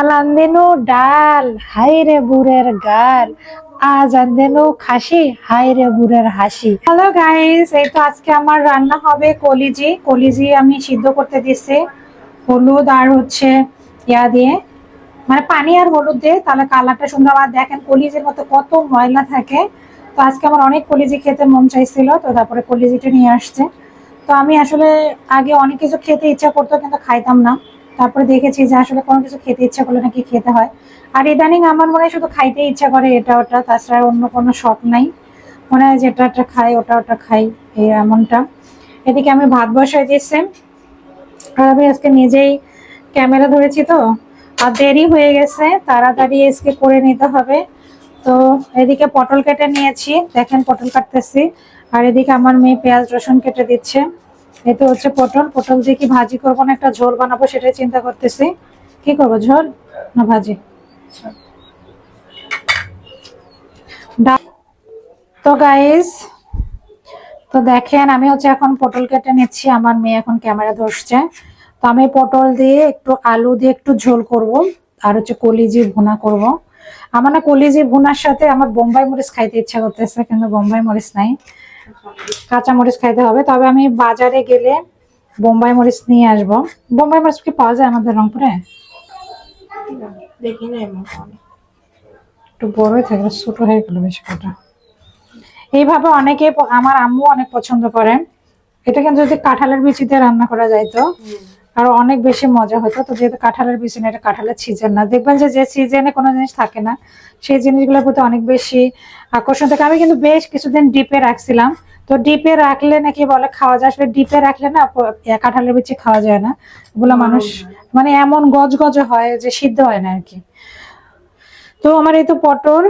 কাল আন্দেনু ডাল হাই রে বুড়ের গাল। আজ আন্দেনু খাসি হাই রে বুড়ের হাসি। হ্যালো গাইস এই তো আজকে আমার রান্না হবে কলিজি। কলিজি আমি সিদ্ধ করতে দিছি হলুদ আর হচ্ছে ইয়া দিয়ে। মানে পানি আর হলুদ দিয়ে, তাহলে কালারটা সুন্দর। আর দেখেন কলিজির মতো কত ময়লা থাকে। তো আজকে আমার অনেক কলিজি খেতে মন চাইছিল, তো তারপরে কলিজিটা নিয়ে আসছে। তো আমি আসলে আগে অনেক কিছু খেতে ইচ্ছা করতো, কিন্তু খাইতাম না। তারপরে দেখেছি যে আসলে কোনো কিছু খেতে ইচ্ছা করলে নাকি খেতে হয়। আর ইদানিং আমার মনে হয় শুধু খাইতে ইচ্ছা করে এটা ওটা, তাছাড়া অন্য কোনো শখ নাই। মনে হয় যেটা একটা খাই, ওটা ওটা খাই, এই এমনটা। এদিকে আমি ভাত বসাই দিয়েছি আর আমি আজকে নিজেই ক্যামেরা ধরেছি তো, আর দেরি হয়ে গেছে, তাড়াতাড়ি আজকে করে নিতে হবে। তো এদিকে পটল কেটে নিয়েছি, দেখেন পটল কাটতেছি। আর এদিকে আমার মেয়ে পেঁয়াজ রসুন কেটে দিচ্ছে। এতে হচ্ছে পটল। পটল দিয়ে কি ভাজি করব না? একটা ঝোল বানাবো সেটাই চিন্তা করতেছি। কি করব? ঝোল না ভাজি? তো গাইস তো দেখেন, আমি হচ্ছে এখন পটল কেটে নিচ্ছি। আমার মেয়ে এখন ক্যামেরা ধরছে। তো আমি পটল দিয়ে একটু আলু দিয়ে একটু ঝোল করব। আর হচ্ছে কলিজি ভুনা করব। আমার না কলিজি ভুনার সাথে আমার বোম্বাই মরিচ খাইতে ইচ্ছা করতেছে, কিন্তু বোম্বাই মরিচ নাই। কাঁচা মরিচ খাইতে হবে। তবে আমি বাজারে গেলে বোম্বাই মরিচ নিয়ে আসব। বোম্বাই মরিচ কি পাওয়া যায় আমাদের রংপুরে? দেখি না একটু বড়ই থাকে ছোট হয়ে গেল বেশ কটা। এইভাবে অনেকে আমার আম্মু অনেক পছন্দ করেন এটা কিন্তু যদি কাঁঠালের বিচিতে রান্না করা যায় তো। আর অনেক বেশি মজা হতো। তো যেহেতু কাঁঠালের বিচি না এটা কাঁঠালের সিজন না দেখবেন যে যে সিজনে কোনো জিনিস থাকে না সেই জিনিসগুলোর প্রতি অনেক বেশি আকর্ষণ থাকে। আমি কিন্তু বেশ কিছুদিন ডিপে রাখছিলাম। তো ডিপে রাখলে নাকি বলে খাওয়া যায় আসলে ডিপে রাখলে না কাঁঠালের বিচি খাওয়া যায় না। ওগুলো মানুষ মানে এমন গজ গজ হয় যে সিদ্ধ হয় না আর কি তো আমার এই তো পটল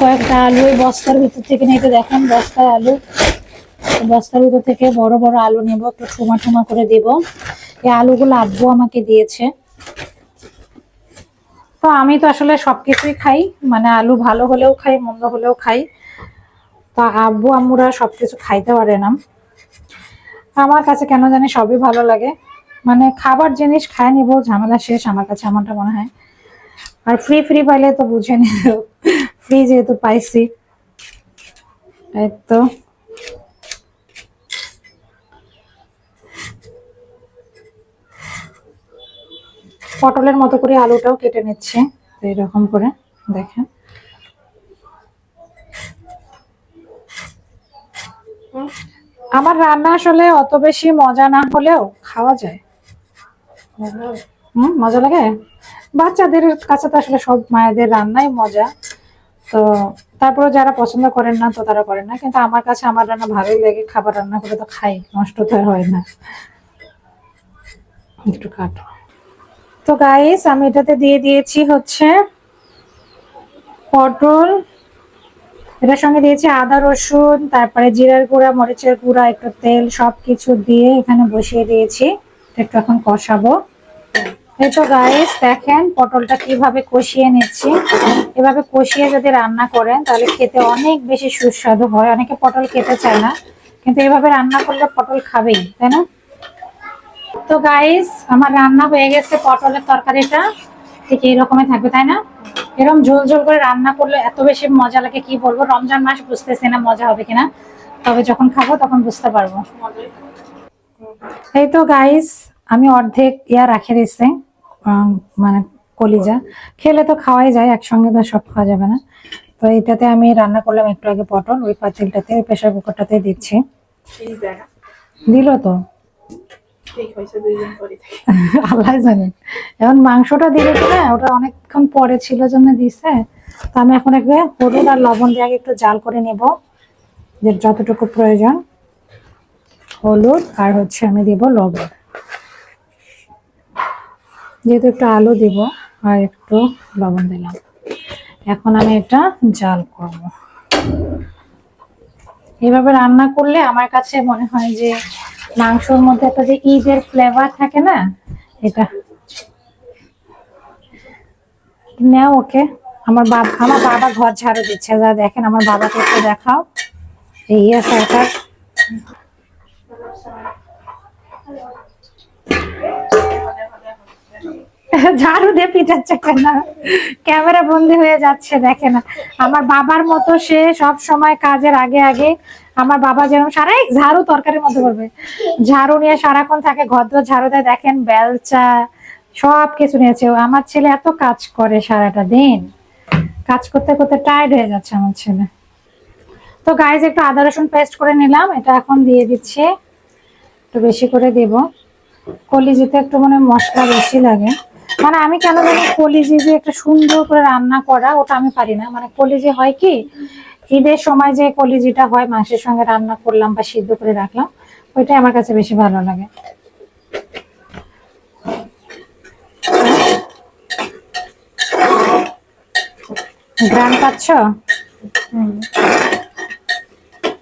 কয়েকটা আলু বস্তার ভিতর থেকে নিতে দেখেন বস্তায় আলু। বস্তার ভিতর থেকে বড় বড় আলু নেব, একটু ঠুমা ঠুমা করে দেব। এই আলুগুলো আব্বু আমাকে দিয়েছে। তো আমি তো আসলে সবকিছুই খাই মানে আলু ভালো হলেও খাই, মন্দ হলেও খাই। তো আব্বু, আম্মুরা সবকিছু খাইতে পারে না। আমার কাছে কেন জানি সবই ভালো লাগে। মানে খাবার জিনিস খায় নিব, ঝামেলা শেষ, আমার কাছে এমনটা মনে হয়। আর ফ্রি ফ্রি পাইলে তো বুঝে নিল ফ্রি যেহেতু পাইছি। এই তো। পটলের মতো করে আলুটাও কেটে নিচ্ছে। তো এরকম করে, দেখেন। আমার রান্না আসলে অত বেশি মজা না হলেও খাওয়া যায়। হুম, মজা লাগে? বাচ্চাদের কাছে তো আসলে সব মায়েদের রান্নাই মজা। তো তারপরে যারা পছন্দ করেন না, তো তারা করেন না। কিন্তু আমার কাছে আমার রান্না ভালোই লাগে, খাবার রান্না করে তো খাই, নষ্ট তো হয় না। একটু কাটো। তো গাইস আমি এটাতে দিয়ে দিয়েছি হচ্ছে পটল, এটার সঙ্গে দিয়েছি আদা, রসুন, তারপরে জিরার গুঁড়া, মরিচের গুঁড়া, একটু তেল সবকিছু দিয়ে এখানে বসিয়ে দিয়েছি। একটু এখন কষাবো। এই তো গাইস দেখেন পটলটা কীভাবে কষিয়ে নিচ্ছি। এভাবে কষিয়ে যদি রান্না করেন, তাহলে খেতে অনেক বেশি সুস্বাদু হয়। অনেকে পটল খেতে চায় না, কিন্তু এভাবে রান্না করলে পটল খাবেই, তাই না? তো গাইস আমার রান্না হয়ে গেছে পটলের তরকারিটা। ঠিক এইরকমই থাকবে তাই না? এরকম ঝোল ঝোল করে রান্না করলে এত বেশি মজা লাগে কি বলব? রমজান মাস বুঝতেছি না মজা হবে কিনা। তবে যখন খাব তখন বুঝতে পারব। এই তো গাইস আমি অর্ধেক ইয়া রাখে দিচ্ছি মানে কলিজা। খেলে তো খাওয়াই যায় একসঙ্গে তো সব খাওয়া যাবে না। তো এটাতে আমি রান্না করলাম একটু আগে পটল ওই পাতিলটাতে প্রেশার কুকারটাতে দিচ্ছি। দিল তো? আল্লাহ জানেন এখন মাংসটা দিলে কি না ওটা অনেকক্ষণ পরে ছিল জন্য দিছে। তো আমি এখন একটু হলুদ আর লবণ দিয়ে আগে একটু জাল করে নেব, যে যতটুকু প্রয়োজন। হলুদ আর হচ্ছে আমি দিব লবণ। যেহেতু একটু আলু দিব, আর একটু লবণ দিলাম। এখন আমি এটা জাল করব। এভাবে রান্না করলে আমার কাছে মনে হয় যে মাংসর মধ্যে একটা যে ঈদের ফ্লেভার থাকে না, এটা। নেও ওকে। আমার বাবা আমার বাবা ঘর ঝাড়ু দিচ্ছে, যা দেখেন, আমার বাবাকে একটু দেখাও। এই ইয়ে সরকার। ঝাড়ু দিয়ে পিটাচ্ছে কেন? ক্যামেরা বন্দি হয়ে যাচ্ছে, দেখে না। আমার বাবার মতো সে সব সময় কাজের আগে আগে আমার বাবা যেরকম সারাই ঝাড়ু তরকারির মধ্যে করবে। ঝাড়ু নিয়ে সারাক্ষণ থাকে ঘর দোর ঝাড়ু দেয়, দেখেন বেলচা সব কিছু নিয়েছে আমার ছেলে এত কাজ করে সারাটা দিন। কাজ করতে করতে টায়ার্ড হয়ে যাচ্ছে আমার ছেলে। তো গাইজ একটু আদা রসুন পেস্ট করে নিলাম, এটা এখন দিয়ে দিচ্ছি। একটু বেশি করে দেব। কলিজিতে একটু মানে মশলা বেশি লাগে। মানে আমি কেন জানি কলিজি যে একটা সুন্দর করে রান্না করা, ওটা আমি পারি না। মানে কলিজি হয় কি, ঈদের সময় যে কলিজিটা হয়, মাংসের সঙ্গে রান্না করলাম বা সিদ্ধ করে রাখলাম, ওইটাই আমার কাছে বেশি ভালো লাগে। গ্রাম পাচ্ছ?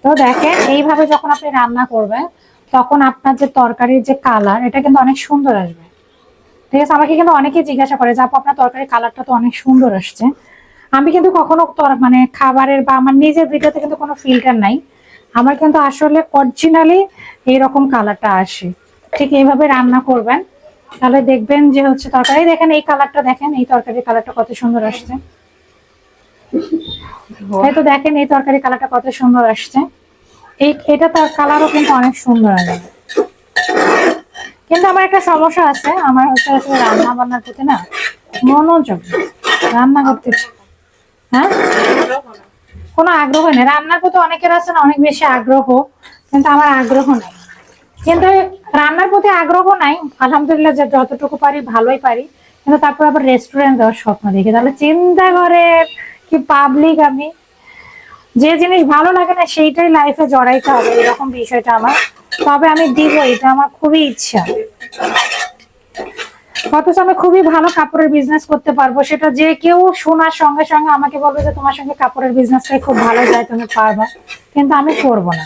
তো দেখেন, এইভাবে যখন আপনি রান্না করবেন, তখন আপনার যে তরকারির যে কালার এটা কিন্তু অনেক সুন্দর আসবে। ঠিক আছে, আমাকে কিন্তু অনেকে জিজ্ঞাসা করে যে, আপু, আপনার তরকারির কালারটা তো অনেক সুন্দর আসছে। আমি কিন্তু কখনো মানে খাবারের বা আমার নিজের ভিডিওতে কিন্তু কোনো ফিল্টার নাই। আমার কিন্তু আসলে অরিজিনালি এইরকম কালারটা আসে। ঠিক এইভাবে রান্না করবেন, তাহলে দেখবেন যে হচ্ছে তরকারি। দেখেন, এই কালারটা দেখেন, এই তরকারির কালারটা কত সুন্দর আসছে। এই তো দেখেন, এই তরকারি কালারটা কত সুন্দর আসছে। এই, এটা তার কালারও কিন্তু অনেক সুন্দর আসবে কিন্তু আমার একটা সমস্যা আছে, আমার হচ্ছে আসলে রান্না বান্নার প্রতি না মনোযোগ। রান্না করতে হ্যাঁ? কোনো আগ্রহ নেই। রান্নার প্রতি অনেকের আছে না, অনেক বেশি আগ্রহ, কিন্তু আমার আগ্রহ নেই। কিন্তু রান্নার প্রতি আগ্রহ নাই, আলহামদুলিল্লাহ যে যতটুকু পারি ভালোই পারি, কিন্তু তারপর আবার রেস্টুরেন্ট দেওয়ার স্বপ্ন দেখি। তাহলে চিন্তা করে কি পাবলিক আমি? যে জিনিস ভালো লাগে না, সেইটাই লাইফে জড়াইতে হবে, এরকম বিষয়টা আমার। তবে আমি দিব, এটা আমার খুবই ইচ্ছা। অথচ আমি খুবই ভালো কাপড়ের বিজনেস করতে পারব। সেটা যে কেউ শোনার সঙ্গে সঙ্গে আমাকে বলবে যে, তোমার সঙ্গে কাপড়ের বিজনেসটাই খুব ভালো যায় তুমি পারবা। কিন্তু আমি করব না।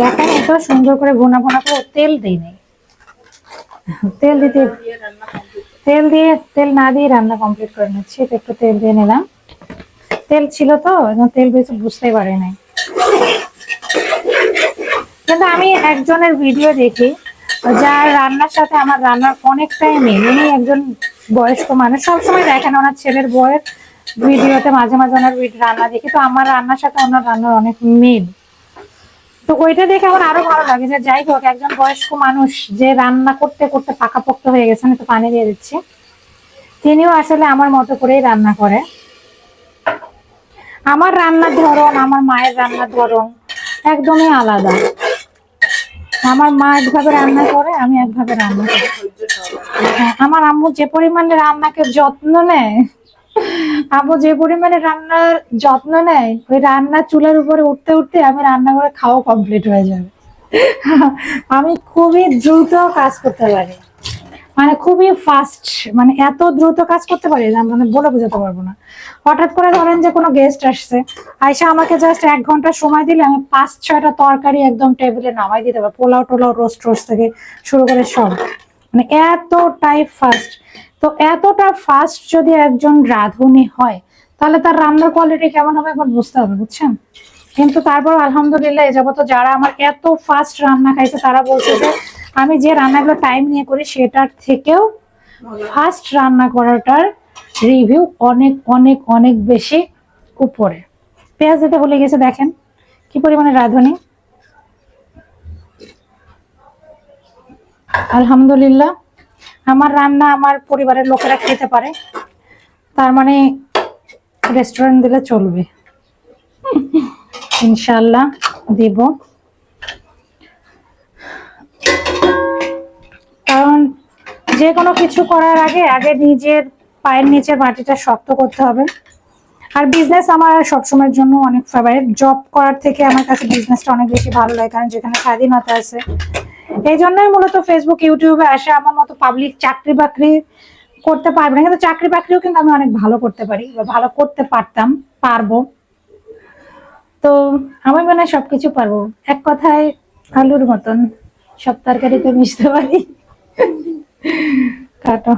দেখেন এত সুন্দর করে ভুনা ভুনা করে তেল দিই নাই। তেল দিতে। তেল দিয়ে, তেল না দিয়ে রান্না কমপ্লিট করে নিচ্ছি। তো একটু তেল দিয়ে নিলাম। তেল ছিল তো তেল বেশি বুঝতেই পারে নাই। কিন্তু আমি একজনের ভিডিও দেখি, যার রান্নার সাথে আমার রান্নার অনেকটাই মিল। উনি একজন বয়স্ক মানুষ, সবসময় দেখেন ওনার ছেলের বউয়ের ভিডিওতে মাঝে মাঝে ওনার রান্না দেখি। তো আমার রান্নার সাথে ওনার রান্নার অনেক মিল। তো ওইটা দেখে আমার আরও ভালো লাগে যে যাই হোক, একজন বয়স্ক মানুষ যে রান্না করতে করতে পাকাপোক্ত হয়ে গেছেন একটু পানি দিয়ে দিচ্ছি। তিনিও আসলে আমার মতো করেই রান্না করে। আমার রান্নার ধরন, আমার মায়ের রান্নার ধরন একদমই আলাদা। আমার মা একভাবে রান্না করে আমি একভাবে রান্না করি। হ্যাঁ, আমার আম্মু যে পরিমাণে রান্নাকে যত্ন নেয় আম্মু যে পরিমাণে রান্নার যত্ন নেয় ওই রান্নার চুলার উপরে উঠতে উঠতে আমি রান্না করে খাওয়া কমপ্লিট হয়ে যাবে। আমি খুবই দ্রুত কাজ করতে পারি। মানে খুবই ফাস্ট মানে এত দ্রুত কাজ করতে পারি আমি মানে বলে বোঝাতে পারব না। হঠাৎ করে ধরেন যে কোনো গেস্ট আসছে। আইসা আমাকে জাস্ট এক ঘণ্টা সময় দিলে আমি পাঁচ, ছয়টা তরকারি একদম টেবিলে নামাই দিতে পারব। পোলাও টোলাও রোস্ট রোস্ট থেকে শুরু করে সব। মানে এতটাই ফাস্ট তো এতটা ফাস্ট যদি একজন রাঁধুনি হয়, তাহলে তার রান্নার কোয়ালিটি কেমন হবে একবার বুঝতে হবে, বুঝছেন? কিন্তু তারপর আলহামদুলিল্লাহ, এ যাবত যারা আমার এত ফাস্ট রান্না খাইছে, তারা বলছে যে, আমি যে রান্নাগুলো টাইম নিয়ে করি, সেটার থেকেও ফার্স্ট রান্না করাটার রিভিউ অনেক অনেক অনেক বেশি উপরে। পেঁয়াজ দিতে ভুলে গেছে, দেখেন। কি পরিমাণে রাঁধুনি? আলহামদুলিল্লাহ, আমার রান্না আমার পরিবারের লোকেরা খেতে পারে। তার মানে রেস্টুরেন্ট দিলে চলবে। ইনশাল্লাহ দিব। কারণ যে কোনো কিছু করার আগে আগে নিজের পায়ের নিচের মাটিটা শক্ত করতে হবে। আর বিজনেস আমার সবসময়ের জন্য অনেক ফেভারিট জব করার থেকে আমার কাছে বিজনেসটা অনেক বেশি ভালো লাগে, কারণ যেখানে স্বাধীনতা আছে। এই জন্যই মূলত ফেসবুক ইউটিউবে আসে আমার মতো পাবলিক চাকরি বাকরি করতে পারবে না। কিন্তু চাকরি বাকরিও কিন্তু আমি অনেক ভালো করতে পারি বা ভালো করতে পারতাম, পারব। তো আমার মনে হয় সবকিছু পারব। এক কথায় আলুর মতন। সব তরকারিতে মিশতে পারি। কাটো।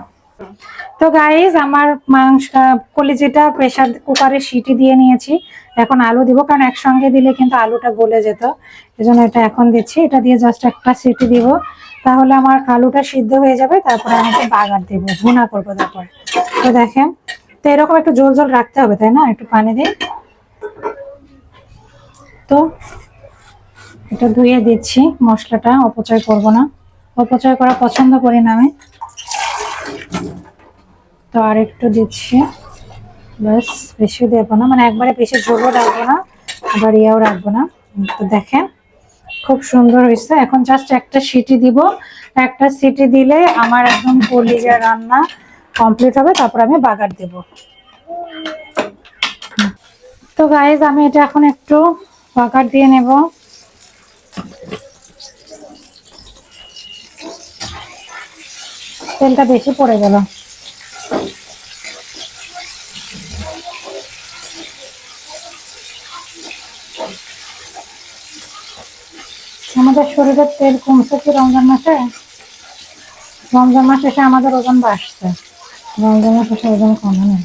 তো গাইজ আমার মাংস কলিজিটা প্রেসার কুকারে সিটি দিয়ে নিয়েছি, এখন আলু দিব, কারণ একসঙ্গে দিলে কিন্তু আলুটা গলে যেত এই জন্য এটা এখন দিচ্ছি, এটা দিয়ে জাস্ট একটা সিটি দিব, তাহলে আমার আলুটা সিদ্ধ হয়ে যাবে, তারপরে আমি বাগার দেবো, ভুনা করব তারপরে। তো দেখেন, তো এরকম একটু জল জল রাখতে হবে, তাই না? একটু পানি দিই তো এটা ধুয়ে দিচ্ছি, মশলাটা অপচয় করব না, অপচয় করা পছন্দ করি না আমি। তো আর একটু দিচ্ছি। ব্যাস বেশি দেবো না। মানে একবারে বেশি ঝোলও রাখব না, আবার ইয়াও রাখব না। তো দেখেন, খুব সুন্দর হয়েছে। এখন জাস্ট একটা সিটি দিব। একটা সিটি দিলে আমার একদম কলিজা রান্না কমপ্লিট হবে। তারপর আমি বাগার দেব। তো গাইজ আমি এটা এখন একটু বাগার দিয়ে নেব। তেলটা বেশি পড়ে গেল। আমাদের শরীরের তেল কমছে কি রমজান মাসে? রমজান মাসে এসে আমাদের ওজন বাড়ছে। রমজান মাসে এসে ওজন কমে না।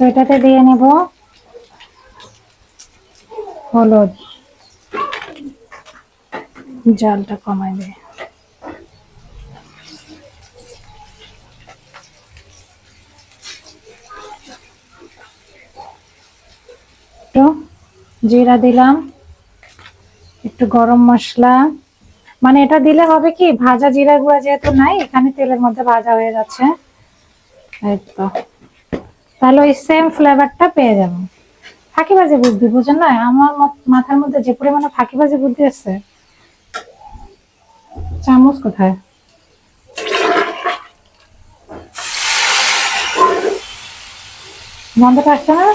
তো এটাতে দিয়ে নেব হলুদ। জালটা কমাই দেয় একটু জিরা দিলাম, একটু গরম মশলা। মানে এটা দিলে হবে কি, ভাজা জিরা গুঁড়া যেহেতু নাই, এখানে তেলের মধ্যে ভাজা হয়ে যাচ্ছে। তাহলে ওই সেম ফ্লেভারটা পেয়ে যাব। ফাঁকিবাজি বুদ্ধি, বুঝেন না? আমার মাথার মধ্যে যে পরিমাণে ফাঁকিবাজি বুদ্ধি আছে, চামচ কোথায়? গন্ধটা আসছে না?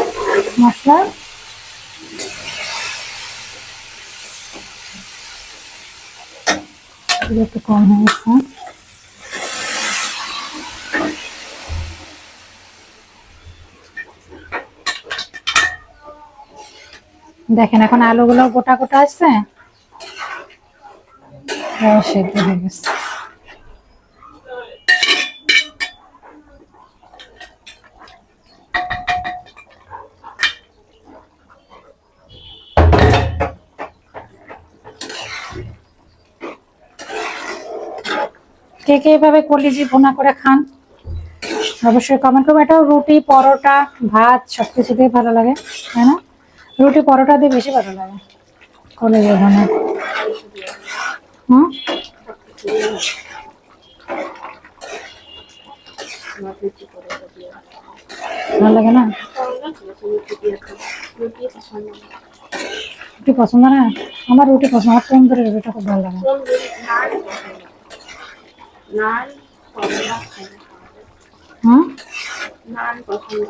মশলা? এগুলো একটু কম হয়ে গেছে দেখেন এখন আলুগুলো গোটা গোটা আছে এটাও সেদ্ধ হয়ে গেছে কে কে এভাবে কলিজি ভুনা করে খান? অবশ্যই কমেন্ট করব। এটাও রুটি, পরোটা, ভাত সব কিছুতেই ভালো লাগে, তাই না? রুটি, পরোটা দিয়ে বেশি ভালো লাগে। কলেজে হুম করে দিয়ে ভালো লাগে না? রুটি পছন্দ না। আমার রুটি পছন্দ, আমার তন্দুরি রুটিটা খুব ভালো লাগে? নান পরোটা খাই হুম? নান পছন্দ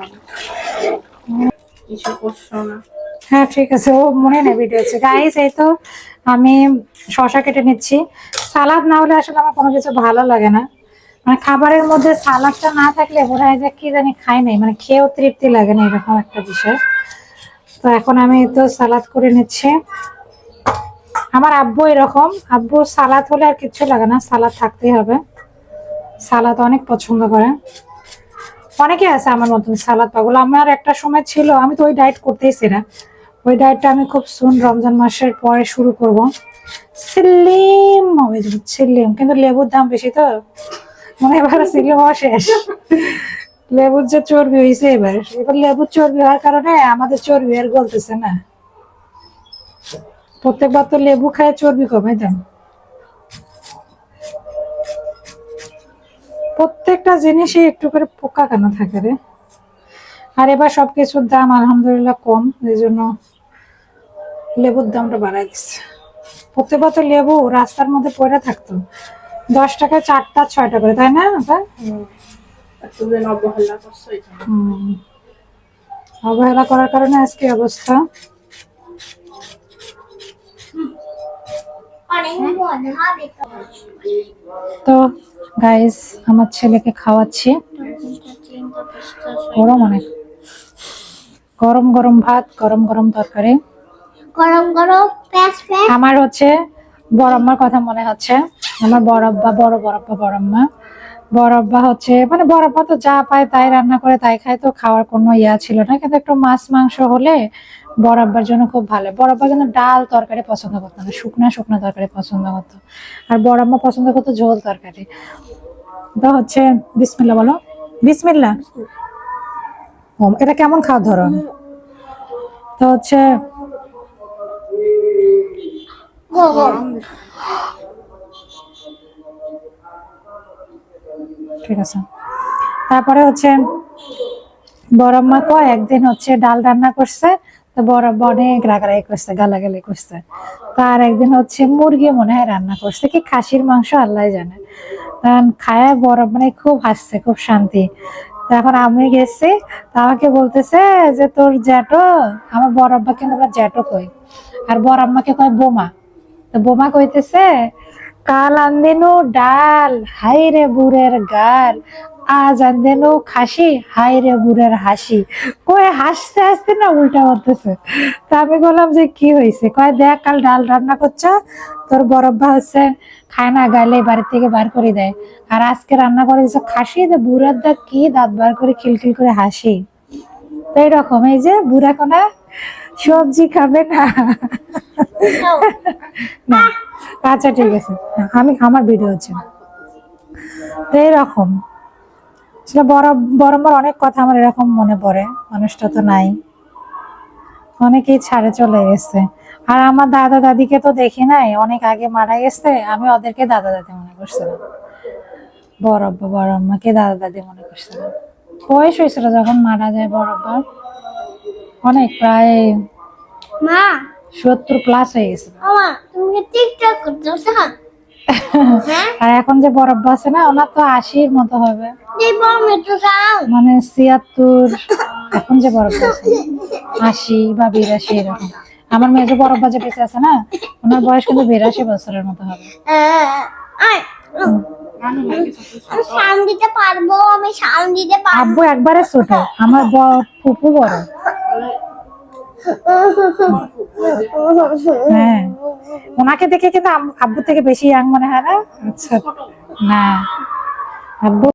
কিছু করছ না? হ্যাঁ ঠিক আছে। ও মনে নেই ভিডিও আছে গাইস এই তো আমি শশা কেটে নিচ্ছি। সালাদ না হলে আসলে আমার কোনো কিছু ভালো লাগে না। মানে খাবারের মধ্যে সালাদটা না থাকলে মনে হয় যে কি জানি খাই নাই। মানে খেয়েও তৃপ্তি লাগে না এরকম একটা বিষয়। তো এখন আমি তো সালাদ করে নিচ্ছি। আমার আব্বু এরকম। আব্বু সালাদ হলে আর কিচ্ছু লাগে না, সালাদ থাকতেই হবে। সালাদ অনেক পছন্দ করে। অনেকে আছে আমার মতন সালাদ পাগল। আমার একটা সময় ছিল, আমি তো ওই ডায়েট করতেইছি না ওই ডায়েটটা আমি খুব সুন রমজান মাসের পরে শুরু করব। সিলিম হবে সিলিম। কিন্তু লেবুর দাম বেশি তো। মনে এবার সিলিম হওয়া শেষ। লেবুর যে চর্বি হয়েছে এবার। এবার লেবুর চর্বি হওয়ার কারণে আমাদের চর্বি আর গলতেছে না। প্রত্যেকবার তো লেবু খায় চর্বি কমে দাম প্রত্যেকটা জিনিসে একটু করে পোকা কেন থাকে রে? আর এবার সবকিছুর দাম আলহামদুলিল্লাহ কম এই জন্য লেবুর দামটা বাড়াই দিচ্ছে। প্রত্যেকবার তো লেবু রাস্তার মধ্যে পড়ে থাকতো। দশ টাকা চারটা ছয়টা করে তাই না। অবহেলা করার কারণে আজকে অবস্থা তো গাইস আমার ছেলেকে খাওয়াচ্ছি। গরম অনেক। গরম গরম ভাত গরম গরম তরকারি। গরম গরম আমার হচ্ছে বড়ম্মার কথা মনে হচ্ছে। আমার বড়ব্বা বড় বড়ব্বা বড়ম্মা বড়ব্বা হচ্ছে মানে বড়ব্বা তো যা পায় তাই রান্না করে তাই খায় তো খাওয়ার কোনো ইয়া ছিল না। কিন্তু একটু মাছ মাংস হলে বড়ব্বার জন্য খুব ভালো। বড়ব্বা কিন্তু ডাল তরকারি পছন্দ করতো না, শুকনা শুকনা তরকারি পছন্দ করতো। আর বড়ম্মা পছন্দ করতো ঝোল তরকারি। তো হচ্ছে, বিসমিল্লা বলো। বিসমিল্লা? ও এটা কেমন খাওয়ার ধরন? তো হচ্ছে, ঠিক আছে। তারপরে হচ্ছে বড়ম্মা কয়, একদিন হচ্ছে ডাল রান্না করছে বড়ব্বা অনেক রাগারাগি করছে, গালাগালি করছে। তার একদিন হচ্ছে মুরগি মনে হয় রান্না করছে, কি খাসির মাংস আল্লাহ জানে। তখন খায় বড় মানে খুব হাসছে, খুব শান্তি। এখন আমি গেছি, তা আমাকে বলতেছে যে তোর জ্যাঠো, আমার বড় আব্বা কিন্তু আমরা জ্যাঠো কই। আর বড় আম্মাকে কয় বোমা। তো বোমা কইতেছে কাল আনদেনু ডাল হাই রে বুড়ের গাল আজ আনদেনু খাসি? হাই রে বুড়ের হাসি। কয়ে হাসতে হাসতে না উল্টা করতেছে তা আমি বললাম যে, কি হয়েছে? কয়, দেখ, কাল ডাল রান্না করছ। তোর বরব্বা হচ্ছে খায় না গাইলে বাড়ি থেকে বার করে দেয়। আর আজকে রান্না করে দিচ্ছে খাসি। তো বুড়ার দা কি দাঁত বার করে খিলখিল করে হাসি। তো এইরকম, এই যে বুড়া কোনা, সবজি খাবে না। না আচ্ছা ঠিক আছে। আমি, আমার ভিডিও হচ্ছে। তো এরকম সেটা বড় বড়ম্বর অনেক কথা আমার এরকম মনে পড়ে। মানুষটা তো নাই। অনেকেই ছাড়ে চলে গেছে। আর আমার দাদা দাদিকে তো দেখি নাই অনেক আগে মারা গেছে আমি ওদেরকে দাদা দাদি মনে করছিলাম। বড় আব্বা বড় আম্মাকে দাদা দাদি মনে করছিলাম। বয়স হয়েছিল যখন মারা যায় বড় অনেক প্রায় মা। সত্তর প্লাস হয়ে গেছে তুমি কি টিকটক করতেছ? আর এখন যে বরব্বা আছে না ওনার তো আশির মতো হবে। মানে ছিয়াত্তর এখন যে বরব্বা আছে আশি বা বিরাশি এরকম। আমার মেয়ে যে বরব্বা যে বেঁচে আছে না ওনার বয়স কিন্তু বিরাশি বছরের মতো হবে। আব্বু একবারে ছোট আমার ফুপু বড়। হ্যাঁ। ওনাকে দেখে কিন্তু আব্বু থেকে বেশি ইয়াং মনে হয় না? আচ্ছা। না। আব্বু